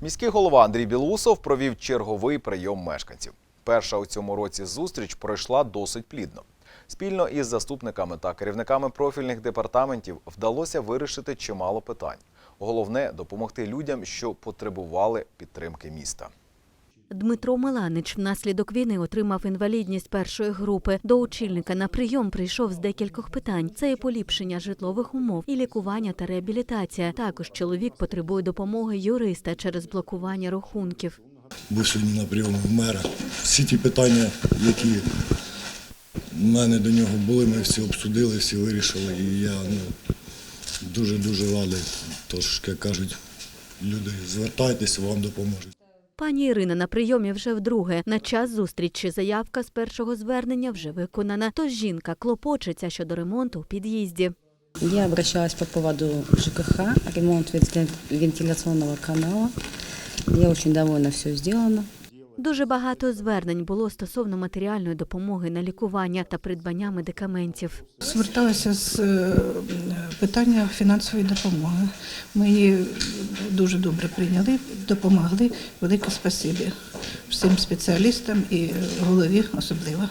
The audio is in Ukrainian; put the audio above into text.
Міський голова Андрій Білоусов провів черговий прийом мешканців. Перша у цьому році зустріч пройшла досить плідно. Спільно із заступниками та керівниками профільних департаментів вдалося вирішити чимало питань. Головне допомогти людям, що потребували підтримки міста. Дмитро Миланич внаслідок війни отримав інвалідність першої групи. До очільника на прийом прийшов з декількох питань: це і поліпшення житлових умов, і лікування та реабілітація. Також чоловік потребує допомоги юриста через блокування рахунків. Сьогодні на прийомі в мера. Всі ті питання, які в мене до нього були, ми всі обсудили, всі вирішили. І я ну, дуже-дуже радий. Тож, як кажуть, люди, звертайтеся, вам допоможуть. Пані Ірина на прийомі вже вдруге. На час зустрічі заявка з першого звернення вже виконана. Тож жінка клопочеться щодо ремонту у під'їзді. Я обращалась по поводу ЖКХ, ремонт вентиля- вентиляционного канала. Я очень довольна, все сделано. Дуже багато звернень було стосовно матеріальної допомоги на лікування та придбання медикаментів. Зверталася з е, питання фінансової допомоги. Ми її дуже добре прийняли, допомогли. Велике спасибі всім спеціалістам і голові особливо.